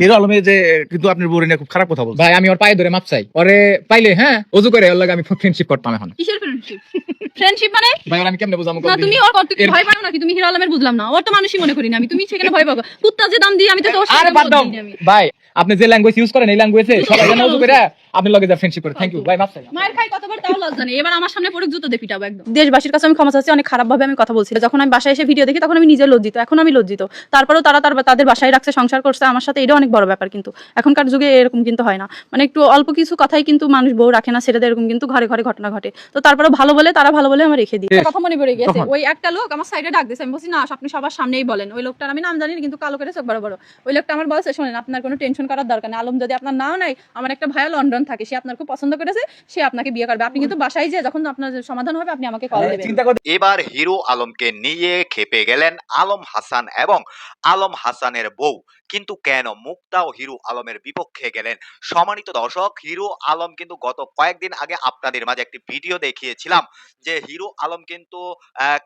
Hero আলমে যে কিন্তু আপনার বউরে নিয়ে খুব খারাপ কথা বল ভাই আমি ওর পায়ে ধরে মাপ চাই। ওরে পাইলে হ্যাঁ অজু করে ওর লাগে আমি ফ্রেন্ডশিপ করতাম এখন। কিসের ফ্রেন্ডশিপ ফ্রেন্ডশিপ মানে? ভাই আমি কেমনে না তুমি ওর কত ভয় পাও নাকি তুমি হিরো আলমের বুঝলাম না। ওর তো মানুষই মনে করি না। আমি তুমি সেখানে ভয় পাও কুত্তা যে দাম আমি তো আরে বাদ দাও। ভাই আপনি যে ল্যাঙ্গুয়েজ ইউজ করেন এই ল্যাঙ্গুয়েজে সবাই জানে অজু করে আপনি লগে যা ফ্রেন্ডশিপ করে। থ্যাংক ইউ ভাই মাপ চাই মায়ের খাই কতবার তাও লজ্জা নেই। এবার আমার সামনে পড়ে জুতো দিয়ে পিটাবো একদম। দেশবাসীর কাছে আমি ক্ষমা চাচ্ছি। অনেক খারাপ ভাবে আমি কথা বলছি। যখন আমি বাসায় এসে ভিডিও দেখি তখন আমি নিজে লজ্জিত। এখন আমি লজ্জিত। তারপরেও তারা তার তাদের বাসায় রাখছে সংসার করছে। আমার সাথে এটা অনেক বড় ব্যাপার কিন্তু। এখনকার যুগে এরকম কিন্তু হয় না। মানে একটু অল্প কিছু কথাই কিন্তু মানুষ বউ রাখে না সেটাতে এরকম কিন্তু ঘরে ঘরে ঘটনা ঘটে। তো তারপরে ভালো বলে তারা ভালো বলে আমার রেখে দিই। কথা মনে পড়ে গেছে ওই একটা লোক আমার সাইডে ডাক দিয়েছে আমি বলছি না আপনি সবার সামনেই বলেন। ওই লোকটার আমি নাম জানি না, কিন্তু কালো করে চোখ বড় বড়। ওই লোকটা আমার বলছে শোনেন আপনার কোনো টেনশন করার দরকার নেই। আলম যদি আপনার নাও নাই আমার একটা ভাইয়া লন্ডন থাকে সে আপনার খুব পছন্দ করেছে সে আপনাকে বিয়ে করবে। আপনি কিন্তু বাসায় যে যখন আপনার সমাধান হবে আপনি আমাকে কল দেবেন। এবার হিরো আলমকে নিয়ে খেপে গেলেন আলম হাসান এবং আলম হাসানের বউ। কিন্তু কেন মুক্তা ও হিরো আলমের বিপক্ষে গেলেন? সম্মানিত দর্শক, হিরো আলম কিন্তু গত কয়েকদিন আগে আপনাদের মাঝে একটি ভিডিও দেখিয়েছিলাম যে হিরো আলম কিন্তু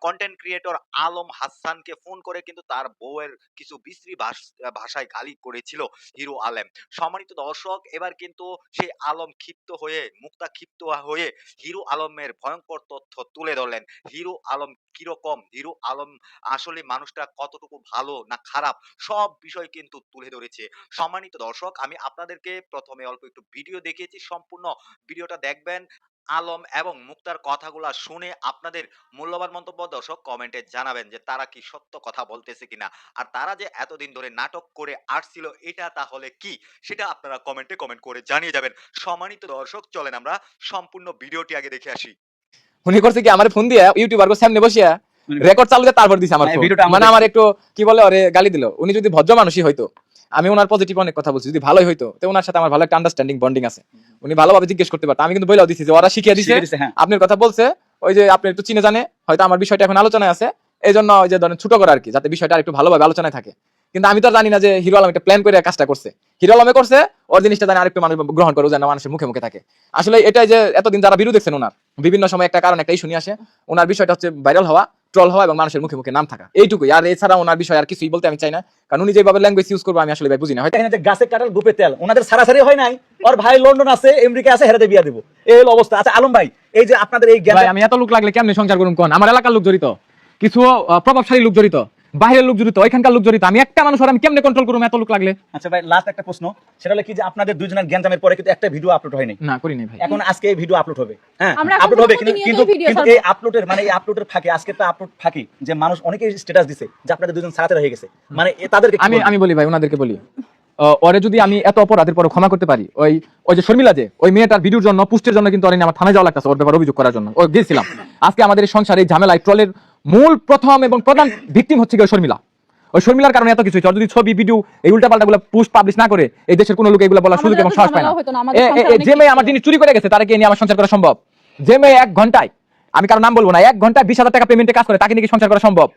কন্টেন্ট ক্রিয়েটর আলম হাসানকে ফোন করে কিন্তু তার বউয়ের কিছু বিশ্রী ভাষ- ভাষায় গালি করেছিল হিরো আলম। সম্মানিত দর্শক, এবার কিন্তু সেই আলম ক্ষিপ্ত হয়ে, মুক্তা ক্ষিপ্ত হয়ে হিরো আলমের ভয়ঙ্কর তথ্য তুলে ধরলেন। হিরো আলম কীরকম? হিরো আলম আসলে মানুষটা কতটুকু ভালো না খারাপ? সব বিষয় কিন্তু তুলে ধরেছে। সম্মানিত দর্শক, আমি আপনাদেরকে প্রথমে অল্প একটু ভিডিও দেখিয়েছি। সম্পূর্ণ ভিডিওটা দেখবেন। আলম এবং মুক্তার কথাগুলা শুনে আপনাদের মূল্যবান মন্তব্য দর্শক কমেন্টে জানাবেন যে তারা কি সত্য কথা বলতেছে কিনা। আর তারা যে এতদিন ধরে নাটক করে আসছিল, এটা তাহলে কি? সেটা আপনারা কমেন্টে কমেন্ট করে জানিয়ে যাবেন। সম্মানিত দর্শক, চলেন আমরা সম্পূর্ণ ভিডিওটি আগে দেখে আসি। উনি করছে কি, আমার ফোন দিয়া ইউটিউবার সামনে বসিয়া রেকর্ড চালু দিয়ে তারপর দিছে আমার মানে ভিডিওটা মানে আমার একটু কি বলে ওরে গালি দিল। উনি যদি ভদ্র মানুষই হইতো আমি ওনার পজিটিভ অনেক কথা বলছি যদি ভালোই হইতো তো ওনার সাথে আমার ভালো একটা আন্ডারস্ট্যান্ডিং বন্ডিং আছে। উনি ভালোভাবে জিজ্ঞেস করতে পারতো আমি কিন্তু বইলাও দিছি যে ওরা শিখিয়ে দিছে হ্যাঁ। আপনার কথা বলছে ওই যে আপনি একটু চিনে জানে হয়তো আমার বিষয়টা এখন আলোচনায় আছে এই জন্য ওই যে ধরেন ছোট করা আর কি যাতে বিষয়টা একটু ভালোভাবে আলোচনায় থাকে। কিন্তু আমি তো আর জানি না যে হিরো আলম একটা প্ল্যান করে কাজটা করছে। হিরো আলমে করছে ওর জিনিসটা জানি আরেকটু মানুষ গ্রহণ করে যেন মানুষের মুখে মুখে থাকে। আসলে এটাই যে এতদিন যারা বিরোধ দেখছেন ওনার বিভিন্ন সময় একটা কারণ একটা ইস্যু নিয়ে আসে ওনার বিষয়টা হচ্ছে ভাইরাল হওয়া। ট্রল হওয়া এবং মানুষের মুখে মুখে নাম থাকা। এইটুকুই। আর এছাড়া ওনার বিষয় আর কিছুই বলতে আমি চাই না। কারণ উনি যেভাবে ল্যাঙ্গুয়েজ ইউজ করব আমি আসলে ভাই বুঝি না। হয়তো যে গাছে কাটাল গুপে তেল ওনাদের সারাসারি হয় নাই। ওর ভাই লন্ডন আছে আমেরিকা আছে হেরাতে বিয়া দেবো। এই হলো অবস্থা। আচ্ছা আলম ভাই এই যে আপনাদের এই আমি এত লোক লাগলে কেমনে সংসার করুন কোন? আমার এলাকার লোক জড়িত। কিছু প্রভাবশালী লোক জড়িত। বাইরের লোক জড়িত ওইখানকার লোক জড়িত আমি একটা মানুষ আর আমি কেমনে কন্ট্রোল করব? এত লোক লাগলে। আচ্ছা ভাই লাস্ট একটা প্রশ্ন। সেটা হলো কি যে আপনাদের দুইজনের জ্ঞান জামের পরে কিন্তু একটা ভিডিও আপলোড হয়নি? না করি নাই ভাই। এখন আজকে এই ভিডিও আপলোড হবে। হ্যাঁ আপলোড হবে কিন্তু কিন্তু। এই আপলোডের মানে এই আপলোডের ফাঁকে আজকে তো আপলোড ফাঁকি যে মানুষ অনেকেই স্ট্যাটাস দিছে যে আপনাদের দুজন সারাতে হয়ে গেছে। মানে এ তাদেরকে আমি আমি বলি ভাই ওনাদেরকে বলি। ওরে যদি আমি এত অপরাধের পরে ক্ষমা করতে পারি ওই ওই যে শর্মিলা যে ওই মেয়েটার ভিডিওর জন্য পুষ্টের জন্য কিন্তু আমার থানায় যাওয়া লাগতেছে ওর ব্যাপারে অভিযোগ করার জন্য। ও গেছিলাম। আজকে আমাদের সংসারে এই ঝামেলায় ট্রলের মূল প্রথম এবং প্রধান ভিকটিম হচ্ছে কি শর্মিলা। ওই শর্মিলার কারণে এত কিছু হচ্ছে যদি ছবি ভিডিও এই উল্টাপাল্টা গুলো পুস্ট পাবলিশ না করে এই দেশের কোনো লোক এগুলো বলার সুযোগ এবং সাহস পায় না। যে মেয়ে আমার জিনিস চুরি করে গেছে তাকে নিয়ে আমার সংসার করা সম্ভব। যে মেয়ে এক ঘন্টায় আমি কারও নাম বলব না এক ঘন্টায় বিশ হাজার টাকা পেমেন্টে কাজ করে তাকে নিয়ে কি সংসার করা সম্ভব?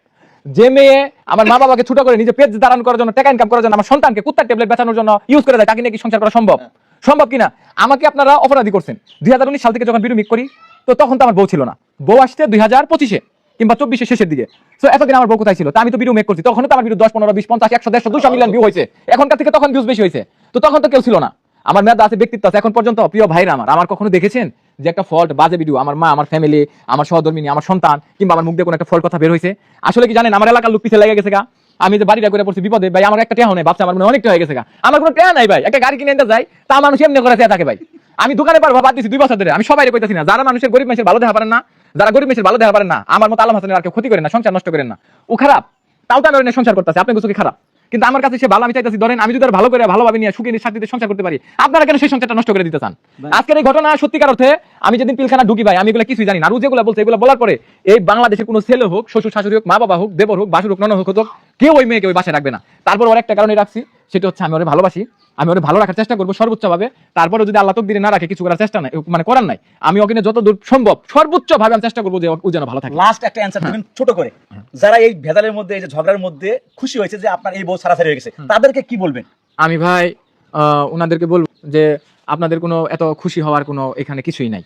যে মেয়ে আমার মা বাবাকে ছোট করে নিজে পেট ধারণ করার জন্য টাকা ইনকাম করার জন্য আমার সন্তানকে কুত্তার ট্যাবলেট বেচানোর জন্য ইউজ করে দেয় তাকে নিয়ে কি সংসার করা সম্ভব? সম্ভব কিনা? আমাকে আপনারা অপরাধী করছেন। দুই হাজার উনিশ সাল থেকে যখন ভিডিও মিক করি তো তখন তো আমার বউ ছিল না। বউ আসছে দুই হাজার পঁচিশে। কিংবা চব্বিশে শেষের দিকে। তো এতদিন আমার বউ কোথায় ছিল? তা আমি তো ভিডিও মেক করছি। তখন তো আমার ভিডিও দশ, পনেরো, বিশ, পঞ্চাশ, একশো, দেড়শো, দুশো মিলিয়ন ভিউ হয়েছে। এখনকার থেকে তখন ভিউজ বেশি হয়েছে। তো তখন তো কেউ ছিল না। আমার মেয়াদ আছে ব্যক্তিত্ব আছে। এখন পর্যন্ত প্রিয় ভাইরা আমার। আমার কখনো দেখেছেন যে একটা ফল্ট বাজে ভিডিও আমার মা, আমার ফ্যামিলি আমার সহধর্মিনী, আমার সন্তান, কিংবা আমার মুখ দিয়ে কোনো একটা ফল্ট কথা বের হয়েছে? আসলে কি জানেন, আমার এলাকার লোক পিছিয়ে লেগে গেছে গা। আমি যে বাড়িটা করে পড়ছি বিপদে, ভাই, আমার একটা টেহা নেই। বাচ্চা আমার মনে অনেকটা হয়ে গেছে গা। আমার কোনো টেহা নাই, ভাই। একটা গাড়ি কিনে নিতে যাই, তা মানুষ এমনি করে থাকে, ভাই। আমি দোকানে পারব, বাদ দিচ্ছি দুই বছর ধরে। আমি সবাই কইতাছি না, যারা মানুষের গরিব মানুষের ভালো দেখা পারেন না যারা গরিব মানুষের ভালো দেখা পারেন না আমার মতো আলম হাসানের আর কেউ ক্ষতি করেন না সংসার নষ্ট করেন না। ও খারাপ তাও তো আমি সংসার করতেছে আপনি কিছু কি খারাপ? কিন্তু আমার কাছে সে ভালো আমি চাইতেছি ধরেন আমি যদি আর ভালো করে ভালোভাবে নিয়ে সুখী শান্তিতে সংসার করতে পারি আপনারা কেন সেই সংসারটা নষ্ট করে দিতে চান? আজকের এই ঘটনা সত্যিকার অর্থে আমি যেদিন পিলখানা ঢুকি ভাই আমি এগুলো কিছুই জানি না আর যেগুলো বলছে এগুলো বলার পরে এই বাংলাদেশের কোনো ছেলে হোক শ্বশুর শাশুড়ি হোক মা বাবা হোক দেবর হোক বাসুর হোক নন হোক হোক কেউ ওই মেয়েকে ওই বাসায় রাখবে না। তারপর ওর একটা কারণে রাখছি সেটা হচ্ছে আমি ওরে ভালোবাসি আমি ওরে ভালো রাখার চেষ্টা করব সর্বোচ্চ ভাবে তারপরে যদি আল্লাহ তকদিরে না রাখে কিছু করার চেষ্টা নাই মানে করার নাই আমি ওখানে যত দূর সম্ভব সর্বোচ্চ ভাবে আমি চেষ্টা করব যে ও যেন ভালো থাকে। লাস্ট একটা অ্যান্সার দিবেন ছোট করে। যারা এই ভেদালের মধ্যে এই যে ঝগড়ার মধ্যে খুশি হয়েছে যে আপনার এই বউ সারাসারি হয়ে গেছে তাদেরকে কি বলবেন? আমি ভাই আহ, ওনাদেরকে বলব যে আপনাদের কোনো এত খুশি হওয়ার কোনো এখানে কিছুই নাই।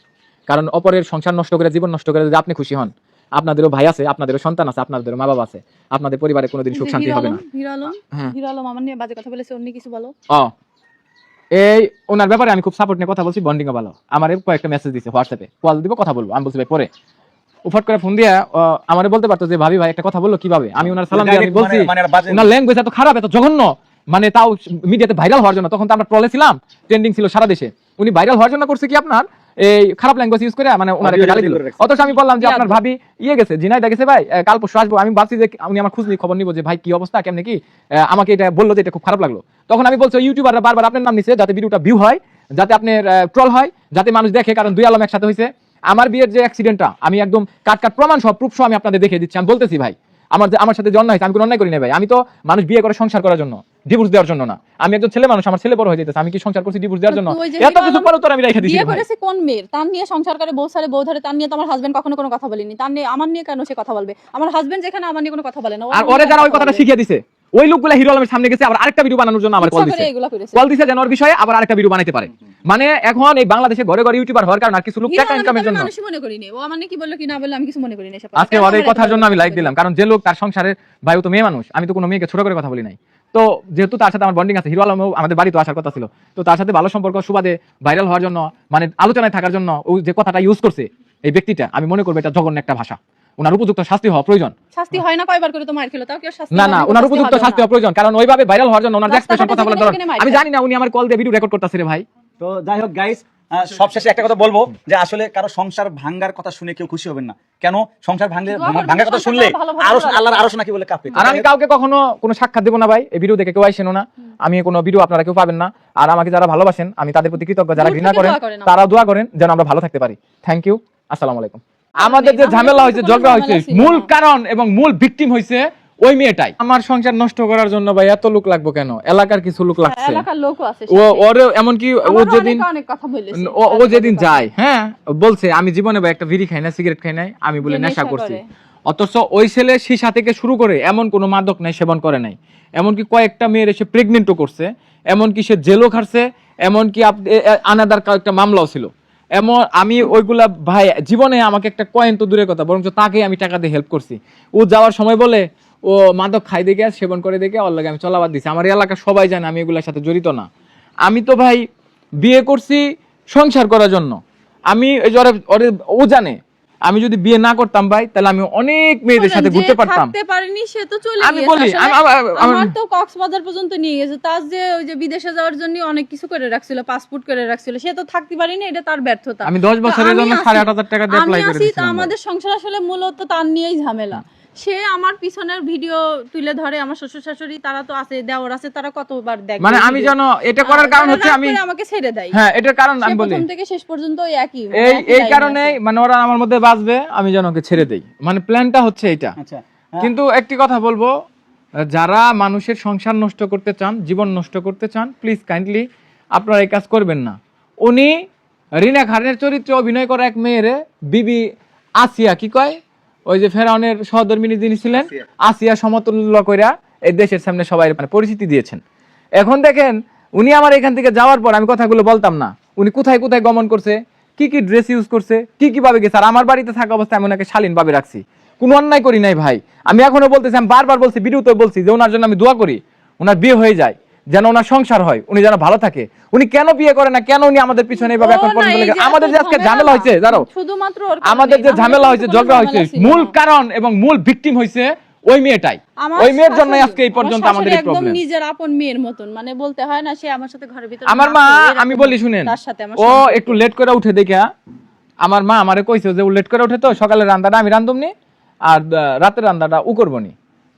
কারণ অপরের সংসার নষ্ট করে জীবন নষ্ট করে যদি আপনি খুশি হন আপনাদেরও ভাই আছে আপনাদেরও সন্তান আছে আপনাদেরও মা বাবা আছে। আপনাদের পরিবারে কোনোদিন সুখ শান্তি হবে না। আলম, হিরো আলম হ্যাঁ। হিরো আলম আমার নিয়ে বাজে কথা বলেছে অন্য কিছু বলো। ও এই ওনার ব্যাপারে আমি খুব সাপোর্ট নিয়ে কথা বলছি বন্ডিং ভালো। আমার কয়েকটা মেসেজ দিছে হোয়াটসঅ্যাপে কল দিব কথা বলব আমি বলছি ভাই পরে। উফট করে ফোন দিয়ে আমার বলতে পারতো যে ভাবি ভাই একটা কথা বলল কীভাবে? আমি ওনার সালাম দিয়ে আমি বলছি মানে- মানে আর বাজে- ওনার ল্যাঙ্গুয়েজ এত খারাপ এত জঘন্য। মানে তাও মিডিয়াতে ভাইরাল হওয়ার জন্য। তখন তো আমরা ট্রলে ছিলাম ট্রেন্ডিং ছিল সারা দেশে। উনি ভাইরাল হওয়ার জন্য করছে কি আপনার? এই খারাপ ল্যাঙ্গুয়েজ ইউজ করে মানে ওনার একটা গালি দিল। অথচ আমি বললাম যে আপনার ভাবি ইয়ে গেছে জিনাইদা গেছে ভাই কাল পরশু আসব। আমি ভাবছি যে উনি আমার খুঁজ নিয়ে খবর নিব যে ভাই কি অবস্থা? কেমনে কি? আমাকে এটা বলল যে এটা খুব খারাপ লাগল। তখন আমি বলছি ইউটিউবাররা বারবার আপনার নাম নিছে যাতে ভিডিওটা ভিউ হয় যাতে আপনার ট্রল হয় যাতে মানুষ দেখে কারণ দুই আলম একসাথে হয়েছে আমার বিয়ের যে অ্যাক্সিডেন্টটা আমি একদম কাট কাট প্রমাণ সব প্রুফ সহ আমি আপনাদের দেখিয়ে দিচ্ছি। আমি বলতেছি ভাই আমার যে আমার সাথে অন্যায় হয়েছে আমি কোনো অন্যায় করি না ভাই। আমি তো মানুষ বিয়ে করে সংসার করার জন্য। ডিভোর্স দেওয়ার জন্য না। আমি একজন ছেলে মানুষ আমার ছেলে বড় হয়ে যেতেছে আমি কি সংসার করছি ডিভোর্স দেওয়ার জন্য? এত কিছু পরে তো আমি রেখে দিছি বিয়ে করেছে কোন মেয়ের? তার নিয়ে সংসার করে বউ সারে বউ ধরে তার নিয়ে তো আমার হাজবেন্ড কখনো কোনো কথা বলেনি। তার নিয়ে আমার নিয়ে কেন সে কথা বলবে? আমার হাজবেন্ড যেখানে আমার নিয়ে কোনো কথা বলে না। আর ওরে যারা ওই কথাটা শিখিয়ে দিছে ওই লোকগুলা হিরো আলমের সামনে গেছে আবার আরেকটা ভিডিও বানানোর জন্য আমার কল দিছে। কল দিছে যেন ওর বিষয়ে আবার আরেকটা ভিডিও বানাইতে পারে। মানে এখন এই বাংলাদেশে ঘরে ঘরে ইউটিউবার হওয়ার কারণে আর কিছু লোক টাকা ইনকামের জন্য। মানুষই মনে করিনি। ও আমার নিয়ে কি বলল কি না বলল আমি কিছু মনে করিনি এসব। আজকে ওর এই কথার জন্য আমি লাইক দিলাম কারণ যে লোক তার সংসারের ভাই তো মেয়ে মানুষ আমি তো কোনো মেয়েকে ছোট করে কথা বলি নাই। তো যেহেতু তার সাথে আমার বন্ডিং আছে হিরো আলম আমাদের বাড়িতে আসার কথা ছিল তো তার সাথে ভালো সম্পর্ক সুবাদে ভাইরাল হওয়ার জন্য মানে আলোচনায় থাকার জন্য ও যে কথাটা ইউজ করছে এই ব্যক্তিটা আমি মনে করব এটা জঘন্য একটা ভাষা। ওনার উপযুক্ত শাস্তি হওয়া প্রয়োজন। শাস্তি হয় না কয়বার করে তোমার খেলো তাও কেউ শাস্তি না না ওনার উপযুক্ত শাস্তি হওয়া প্রয়োজন কারণ ওইভাবে ভাইরাল হওয়ার জন্য ওনার এক্সপ্রেশন কথা বলার দরকার। আমি। জানি না উনি আমার কল দিয়ে ভিডিও রেকর্ড করতেছে রে ভাই। তো যাই হোক গাইস সবশেষে একটা কথা বলব যে আসলে কারও সংসার ভাঙ্গার কথা শুনে কেউ খুশি হবেন না। কেন? সংসার ভাঙলে ভাঙ্গার কথা শুনলে আরও আল্লাহর আরও নাকি বলে কাঁপে। আর আমি কাউকে কখনো কোনো সাক্ষাৎ দেবো না ভাই এই ভিডিও দেখে কেউ আইসেনো না। আমি কোনো ভিডিও আপনারা কেউ পাবেন না। আর আমাকে যারা ভালোবাসেন আমি তাদের প্রতি কৃতজ্ঞ। যারা ঘৃণা করেন তারা দোয়া করেন যেন আমরা ভালো থাকতে পারি। থ্যাংক ইউ আসসালামু আলাইকুম। আমাদের যে ঝামেলা হয়েছে ঝগড়া হয়েছে মূল কারণ এবং মূল ভিকটিম হয়েছে ওই মেয়েটাই। আমার সংসার নষ্ট করার জন্য ভাই এত লোক লাগবো কেন? এলাকার কিছু লোক লাগছে। এলাকার লোকও আছে ও ওর এমনকি ও যেদিন অনেক কথা বলেছে। ও যেদিন যায় হ্যাঁ। বলছে আমি জীবনে ভাই একটা বিড়ি খাই না সিগারেট খাই নাই আমি বলে নেশা নেশা করছি। অথচ ওই ছেলে সীসা থেকে শুরু করে এমন কোনো মাদক নাই সেবন করে নাই। এমনকি কয়েকটা মেয়ের এসে প্রেগনেন্টও করছে এমনকি সে জেলও খাটছে এমনকি আনাদার কয়েকটা মামলাও ছিল। এমন আমি ওইগুলা ভাই জীবনে আমাকে একটা কয়েন তো দূরের কথা বরঞ্চ তাকে আমি টাকা দিয়ে হেল্প করছি। ও যাওয়ার সময় বলে ও মাদক খাই দেখে সেবন করে দেখে ওর লাগে আমি চলাবাদ দিছি। আমার এলাকা সবাই জানে আমি এগুলোর সাথে জড়িত না। আমি তো ভাই বিয়ে করছি সংসার করার জন্য। আমি ওরে- ও জানে। আমি যদি বিয়ে না করতাম ভাই তাহলে আমি অনেক মেয়েদের সাথে ঘুরতে পারতাম। থাকতে সে তো চলে আমি বলি, আমার তো কক্সবাজার পর্যন্ত নিয়ে গেছে। তার যে ওই যে বিদেশে যাওয়ার জন্য অনেক কিছু করে রাখছিল পাসপোর্ট করে রাখছিল। সে তো থাকতে পারেনি এটা তার ব্যর্থতা। আমি দশ তো বছরের জন্য আছি- সাড়ে আট হাজার টাকা দিয়ে অ্যাপ্লাই। আমাদের সংসার আসলে মূলত তার নিয়েই ঝামেলা। সে আমার পিছনের ভিডিও তুলে ধরে আমার শ্বশুর শাশুড়ি তারা তো আছে দেওর আছে তারা কতবার দেখে মানে আমি যেন এটা করার কারণ হচ্ছে আমি আমাকে ছেড়ে দেয়। হ্যাঁ এটার কারণ আমি বলি। প্রথম থেকে শেষ পর্যন্ত ওই একই এই এই কারণে মানে ওরা আমার মধ্যে বাঁচবে আমি যেন ওকে ছেড়ে দেই। মানে প্ল্যানটা হচ্ছে এটা আচ্ছা কিন্তু একটি কথা বলব যারা মানুষের সংসার নষ্ট করতে চান জীবন নষ্ট করতে চান প্লিজ কাইন্ডলি আপনারা এই কাজ করবেন না। উনি রিনা খানের চরিত্রে অভিনয় করা এক মেয়েরে বিবি আসিয়া কি কয়? ওই যে ফেরাউনের সহধর্মিনী যিনি ছিলেন আসিয়া। সমতুল্য কইরা এই দেশের সামনে সবাই মানে পরিচিতি দিয়েছেন। এখন দেখেন উনি আমার এখান থেকে যাওয়ার পর আমি কথাগুলো বলতাম না। উনি কোথায় কোথায় গমন করছে কি কি ড্রেস ইউজ করছে কি কি ভাবে গেছে আর আমার বাড়িতে থাকা অবস্থায় আমি ওনাকে শালীন ভাবে রাখছি। কোনো অন্যায় করি নাই ভাই। আমি এখনও বলতেছি আমি বারবার বলছি ভিডিওতে বলছি যে ওনার জন্য আমি দোয়া করি ওনার বিয়ে হয়ে যায়। যেন ওনার সংসার হয় উনি যেন ভালো থাকে। উনি কেন বিয়ে করে না কেন উনি আমাদের পিছনে এইভাবে এখন পর্যন্ত লেগে আমাদের যে আজকে ঝামেলা হয়েছে জানো শুধুমাত্র আমাদের যে ঝামেলা হয়েছে ঝগড়া হয়েছে মূল কারণ এবং মূল ভিকটিম হয়েছে ওই মেয়েটাই। ওই মেয়ের শাশুড়ি- আজকে এই পর্যন্ত আমাদের এই একদম প্রবলেম নিজের আপন মেয়ের মতন। মানে বলতে হয় না সে আমার সাথে ঘরের ভিতরে আমার মা আমি বলি শুনেন তার সাথে আমার ও একটু লেট করে উঠে দেখা আমার মা আমারে কইছে যে ও লেট করে উঠে তো সকালে রান্নাটা আমি রান্ধুমনি আর রাতের রান্নাটা ও করবনি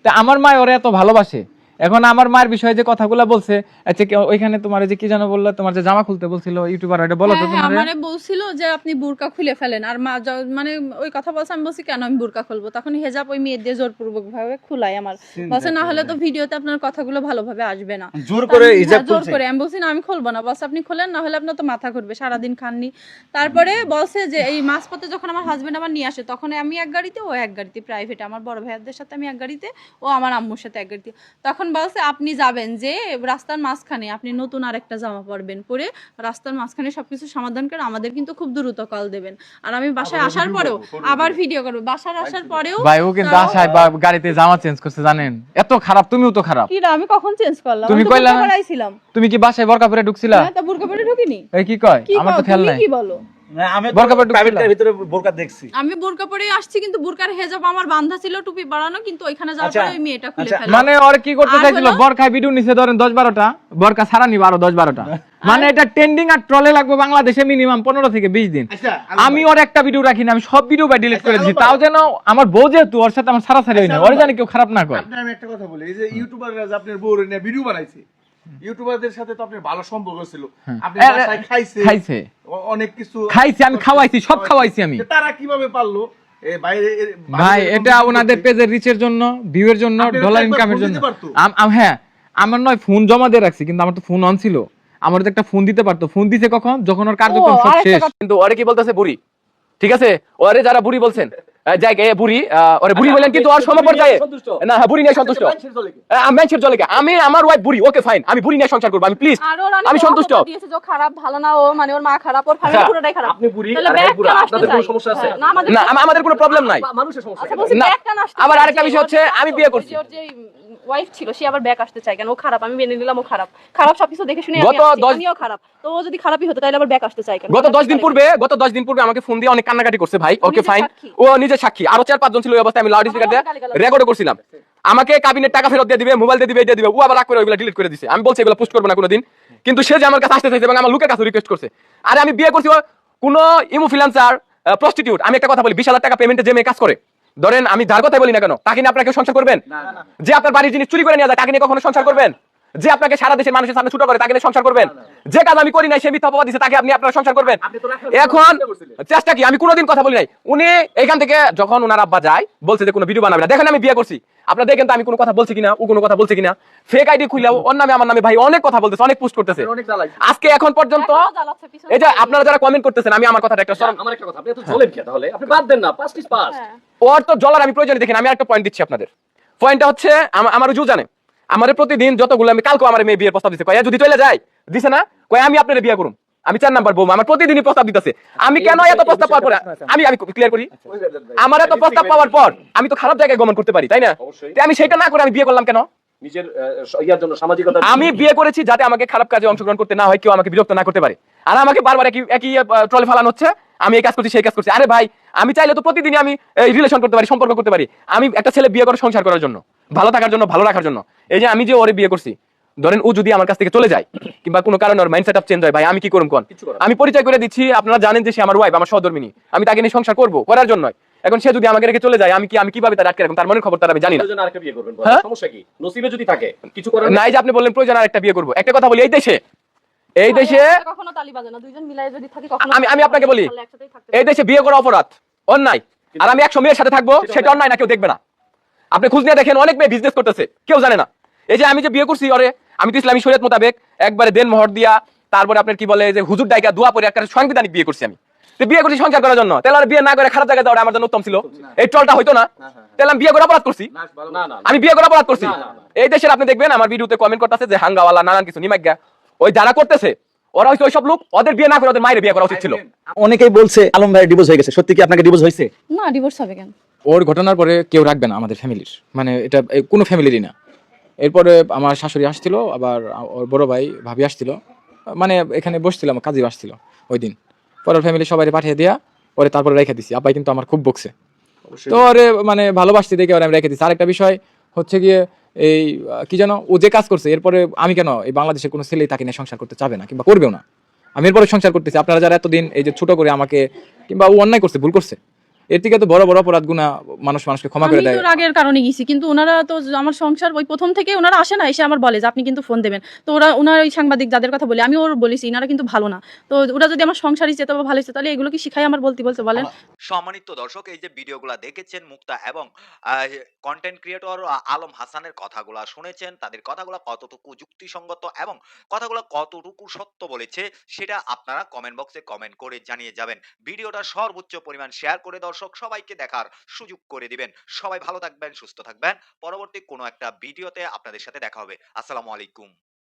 তা আমার মা ওরে এত ভালোবাসে এখন আমার মায়ের বিষয়ে যে কথাগুলো বলছে আচ্ছা ওইখানে তোমার যে কি যেন বলল তোমার যে জামা খুলতে বলছিল ইউটিউবার এটা বলো তো আমারে বলছিল যে আপনি বুরকা খুলে ফেলেন। আর মা মানে ওই কথা বলছে আমি বলছি কেন আমি বুরকা খুলবো? তখন হেজাব ওই মেয়ে দিয়ে জোরপূর্বক ভাবে খুলাই আমার। বলছে না হলে তো ভিডিওতে আপনার কথাগুলো ভালোভাবে আসবে না। জোর করে হিজাব হ্যাঁ, জোর করে। আমি বলছি না আমি খুলবো না। বলছে আপনি খোলেন না হলে আপনার তো মাথা ঘুরবে সারাদিন খাননি। তারপরে বলছে যে এই মাঝপথে যখন আমার হাজবেন্ড আমার নিয়ে আসে তখন আমি এক গাড়িতে ও এক গাড়িতে প্রাইভেট আমার বড় ভাইয়াদের সাথে আমি এক গাড়িতে ও আমার আম্মুর সাথে এক গাড়িতে। তখন বলছে আপনি যাবেন যে রাস্তার মাঝখানে আপনি নতুন আরেকটা জামা পরবেন। পরে রাস্তার মাঝখানে সবকিছু সমাধান করে আমাদের কিন্তু খুব দ্রুত কল দেবেন। আর আমি বাসায় আসার পরেও আবার ভিডিও করব। বাসায় আসার পরেও ভাই ও কিন্তু বা গাড়িতে জামা চেঞ্জ করছে জানেন? এত খারাপ তুমিও তো খারাপ। কি রে, আমি কখন চেঞ্জ করলাম? তুমি কইলা না? তুমি কি বাসায় বরকা পরে ঢুকছিলা? হ্যাঁ তা বুরকা পরে ঢুকিনি। এই কি কয়? কি আমার তো খেয়াল নাই। কি বলো? না, আমি বোরকা পরে প্রাইভেট ঢুকছিলা? ভিতরে বোরকা দেখছি। আমি বোরকা পরে আসছি কিন্তু বোরকার হেজাব আমার বান্ধা ছিল টুপি বাড়ানো কিন্তু ওইখানে যাওয়ার আচ্ছা, পরে ওই মেয়েটা খুলে আচ্ছা, ফেলে মানে ওর কি করতে চাইছিল? হলো- ভিডিও নিছে ধরেন দশ বারোটা বরকা ছাড়া নিব আরও দশ বারোটা। মানে এটা ট্রেন্ডিং আর ট্রলে লাগবে বাংলাদেশে মিনিমাম পনেরো থেকে বিশ দিন। আচ্ছা, আমি ওর একটা ভিডিও রাখি না আমি সব ভিডিও বাই ডিলিট করে দিচ্ছি তাও যেন আমার বউ যেহেতু ওর সাথে আমার সারাসারি হয় না আচ্ছা, ওর জানি কেউ খারাপ না করে আমি একটা কথা বলি এই যে ইউটিউবাররা আপনার বউরে নিয়ে ভিডিও বানাইছে ইউটিউবারদের সাথে তো আপনার ভালো সম্পর্ক ছিল। আপনি বাসায় খাইছে খাইছে। অনেক কিছু খাইছে, আমি খাওয়াইছি, সব খাওয়াইছি। আমি। তারা কীভাবে পারল? ভাই এটা ওনাদের পেজের রিচের জন্য ভিউয়ের জন্য ডলার ইনকামের জন্য। হ্যাঁ আমার নয় ফোন জমা দিয়ে রাখছি কিন্তু আমার তো ফোন অন ছিল। আমার তো একটা ফোন দিতে পারতো। ফোন দিছে কখন? যখন ওর কার্যক্রম সব শেষ। কিন্তু ওরে কি বলতেছে বুড়ি? ঠিক আছে? ওরে যারা বুড়ি বলছেন জায়গায় বুড়ি ওরে বুড়ি বলেন কিন্তু ওর সমপর্যায়ে না হ্যাঁ বুড়ি নিয়ে সন্তুষ্ট আমি মানুষের জলে আমি আমার ওয়াইফ বুড়ি ওকে ফাইন আমি বুড়ি নিয়ে সংসার করব আমি প্লিজ আমি সন্তুষ্ট। দিয়েছে যে খারাপ ভালো না ও মানে ওর মা খারাপ ওর ফ্যামিলি। পুরোটাই খারাপ। আপনি বুড়ি হ্যাঁ বুড়া কেন আসতে আপনাদের কোনো সমস্যা আছে? না আমাদের কোনো প্রবলেম নাই। মা- মানুষের সমস্যা আচ্ছা আবার আরেকটা বিষয় হচ্ছে, আমি বিয়ে করছি। ওয়াইফ ছিল সে আবার ব্যাক আসতে চায় কেন? ও খারাপ আমি মেনে নিলাম ও খারাপ। খারাপ সবকিছু দেখে শুনে আমিও খারাপ। তো ও যদি খারাপই হতো তাহলে আবার ব্যাক আসতে চাই কেন? গত দশ দিন পূর্বে গত দশ দিন পূর্বে আমাকে ফোন দিয়ে অনেক কান্নাকাটি করছে ভাই। ওকে ফাইন ও নিজে সাক্ষী। আরও চার পাঁচজন ছিল ওই অবস্থায় আমি লাউড স্পিকার দিয়ে রেকর্ড করছিলাম। আমাকে কাবিনের টাকা ফেরত দিয়ে দিবে মোবাইল দিয়ে দিবে দিয়ে দিবে। ও আবার রাগ করে ওইগুলো ডিলিট করে দিছে। আমি বলছি এগুলো পোস্ট করব না কোনোদিন। কিন্তু সে যে আমার কাছে আসতে চাইছে এবং আমার লোকের কাছে রিকোয়েস্ট করছে। আরে আমি বিয়ে করছি কোনো ইমোফিলান্সার প্রস্টিটিউট আমি একটা কথা বলি বিশ হাজার টাকা পেমেন্টে যে মেয়ে কাজ করে ধরেন আমি যার কথাই বলি না কেন তাকে নিয়ে আপনাকে সংসার করবেন? যে আপনার বাড়ির জিনিস চুরি করে নিয়ে যায় তাকে নিয়ে কখনো সংসার করবেন? যে আপনাকে সারা দেশের মানুষের সামনে ছোট করে তাকে নিয়ে সংসার করবেন যে কাজ আমি করি নাই সে মিথ্যা অপবাদ দিছে তাকে আপনি আপনার সংসার করবেন। তো এখন চেষ্টা কি? আমি কোনোদিন কথা বলি নাই। উনি এখান থেকে যখন ওনার আব্বা যায় বলছে যে কোনো ভিডিও বানাবে না। দেখেন আমি বিয়ে করছি। আপনারা দেখেন তো আমি কোনো কথা বলছি কিনা ও কোনো কথা বলছে কিনা। ফেক আইডি খুললেও ওর নামে আমার নামে ভাই অনেক কথা বলতেছে অনেক পোস্ট করতেছে। আজকে এখন পর্যন্ত এই যে আপনারা যারা কমেন্ট করতেছেন আমি আমার কথাটা একটা শরম আমার একটা কথা আপনি এত জ্বলেন কে তাহলে? আপনি বাদ দেন না পাঁচ টিস পাঁচ হ্যাঁ। ওর তো জলার আমি প্রয়োজনে দেখেন আমি একটা পয়েন্ট দিচ্ছি আপনাদের। পয়েন্টটা হচ্ছে আম- আমার জু জানে আমার প্রতিদিন যতগুলো আমি কালকে আমার মেয়ে বিয়ের প্রস্তাব দিচ্ছে কয়া যদি চলে যায়? দিছে না। কয় আমি আপনার বিয়ে করুম। আমি চার নাম্বার বউ আমার প্রতিদিনই প্রস্তাব দিতেছে। আমি কেন এত প্রস্তাব পাওয়ার পরে আমি আমি ক্লিয়ার করি? আমার এত প্রস্তাব পাওয়ার পর আমি তো খারাপ জায়গায় গমন করতে পারি তাই না। আমি সেটা না করে আমি বিয়ে করলাম কেন? নিজের ইয়ার জন্য সামাজিকতা আমি বিয়ে করেছি যাতে আমাকে খারাপ কাজে অংশগ্রহণ করতে না হয় কেউ আমাকে বিরক্ত না করতে পারে। আর আমাকে বারবার একই একই ট্রলে ফালানো হচ্ছে। আমি এই কাজ করছি সেই কাজ করছি। আরে ভাই আমি চাইলে তো প্রতিদিনই আমি রিলেশন করতে পারি সম্পর্ক করতে পারি। আমি একটা ছেলে বিয়ে করে সংসার করার জন্য। ভালো থাকার জন্য ভালো রাখার জন্য। এই যে আমি যে ওরে বিয়ে করছি ধরেন ও যদি আমার কাছ থেকে চলে যায় কিংবা কোনো কারণে ওর মাইন্ড সেট চেঞ্জ হয় ভাই আমি কি করুম কোন? আমি পরিচয় করে দিচ্ছি আপনারা জানেন যে সে আমার ওয়াইফ আমার সহধর্মিনী। আমি তাকে নিয়ে সংসার করব করার জন্য এখন সে যদি আমাকে রেখে চলে যায় আমি কি আমি কীভাবে তার আটকে রাখব? তার মনের খবর তার আমি জানি না। হ্যাঁ? সমস্যা কি? নসিবে যদি থাকে কিছু করার নাই? যে আপনি বললেন প্রয়োজন আর একটা বিয়ে করব। একটা কথা বলি এই দেশে এই দেশে কখনো তালি বাজে না দুইজন মিলাই যদি থাকি কখনো আমি- আমি আপনাকে বলি, তাহলে একসাথেই থাকতে এই দেশে বিয়ে করা অপরাধ অন্যায়। আর আমি একশো মেয়ের সাথে থাকব সেটা অন্যায় না কেউ দেখবে না। আপনি খুঁজ নিয়ে দেখেন অনেক মেয়ে বিজনেস করতেছে। কেউ জানে না। এই যে আমি যে বিয়ে করছি ওরে আমি তো ইসলামী শরীয়ত মোতাবেক একবারে দেন মোহর দিয়া তারপরে আপনার কি বলে যে হুজুর ডাইকা দোয়া পরে একটা সাংবিধানিক বিয়ে করছি আমি। তো বিয়ে করছি সংসার করার জন্য। তাহলে আর বিয়ে না করে খারাপ জায়গায় যাওয়া আমার জন্য উত্তম ছিল। এই টলটা হইতো না। তাহলে আমি বিয়ে করে অপরাধ করছি। না না না। আমি বিয়ে করে অপরাধ করছি। এই দেশের আপনি দেখবেন আমার ভিডিওতে কমেন্ট করতেছে যে হাঙ্গাওয়ালা নানান কিছু নিমাগ্যা ওই যারা করতেছে ওরা হচ্ছে ওইসব লোক ওদের বিয়ে না করে ওদের মায়ের বিয়ে করা উচিত ছিল। অনেকেই বলছে আলম ভাই ডিভোর্স হয়ে গেছে। সত্যি কি আপনাকে ডিভোর্স হয়েছে? না ডিভোর্স হবে কেন? ওর ঘটনার পরে কেউ রাখবে না আমাদের ফ্যামিলির মানে এটা কোনো ফ্যামিলিরই না। এরপরে আমার শাশুড়ি আসছিল আবার ওর বড় ভাই ভাবি আসছিল। মানে এখানে বসছিলাম কাজে আসছিল ওই দিন। পরের ফ্যামিলি সবাই পাঠিয়ে দিয়া পরে তারপরে রেখে দিছি। আব্বাই কিন্তু আমার খুব বকছে। তো ওরে মানে ভালোবাসতে দেখে ওরে আমি রেখে দিছি। আরেকটা বিষয় হচ্ছে গিয়ে এই কি জানো ও যে কাজ করছে এরপরে আমি কেন এই বাংলাদেশের কোনো ছেলেই তাকে নিয়ে সংসার করতে চাবে না কিংবা করবেও না? আমি এরপরে সংসার করতেছি। আপনারা যারা এতদিন এই যে ছোট করে আমাকে কিংবা ও অন্যায় করছে ভুল করছে এর থেকে তো বড় বড় অপরাধ গুণা মানুষ মানুষকে ক্ষমা করে দেয়। আগের কারণে গেছি কিন্তু ওনারা তো আমার সংসার ওই প্রথম থেকে ওনারা আসে না এসে আমার বলে যে আপনি কিন্তু ফোন দেবেন। তো ওরা ওনার ওই সাংবাদিক যাদের কথা বলি আমি ওর বলেছি এনারা কিন্তু ভালো না। তো ওরা যদি আমার সংসারই চেতে বা ভালো চেতে তাহলে এগুলো কি শিখাই আমার বলতে বলতে বলেন? সম্মানিত দর্শক এই যে ভিডিওগুলো দেখেছেন মুক্তা এবং কন্টেন্ট ক্রিয়েটর আলম হাসানের কথাগুলা শুনেছেন তাদের কথাগুলো কতটুকু যুক্তিসঙ্গত এবং কথাগুলো কতটুকু সত্য বলেছে সেটা আপনারা কমেন্ট বক্সে কমেন্ট করে জানিয়ে যাবেন। ভিডিওটা সর্বোচ্চ পরিমাণ শেয়ার করে দর্শক দর্শক সবাইকে দেখার সুযোগ করে দিবেন। সবাই ভালো থাকবেন, সুস্থ থাকবেন। পরবর্তী কোনো একটা ভিডিওতে আপনাদের সাথে দেখা হবে। আসসালামু আলাইকুম।